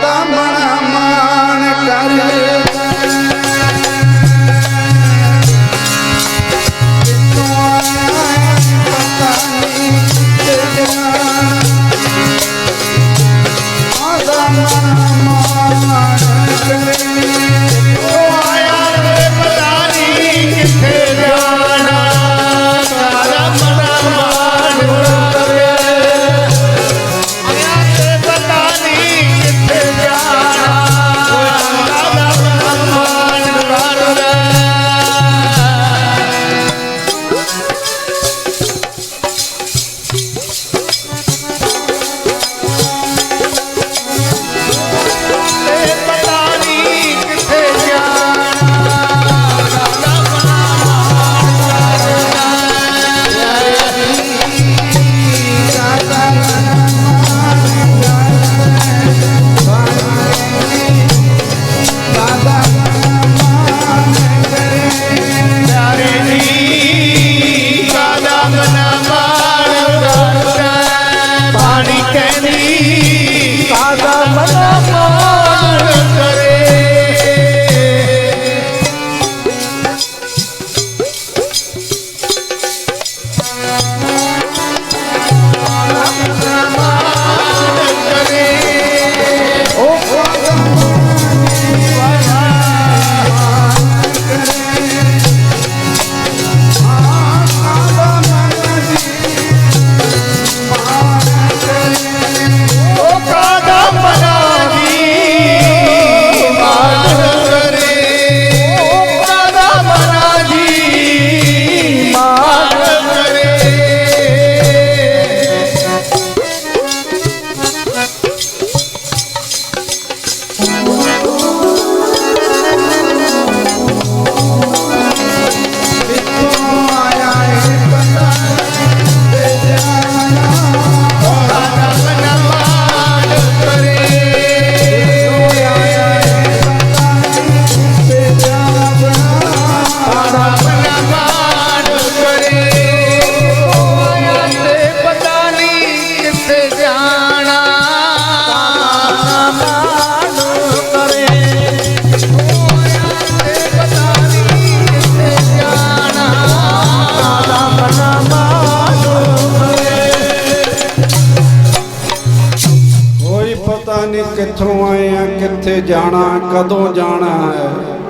দামা ਕਿੱਥੋਂ ਆਏ ਆ ਕਿੱਥੇ ਜਾਣਾ ਕਦੋਂ ਜਾਣਾ ਹੈ?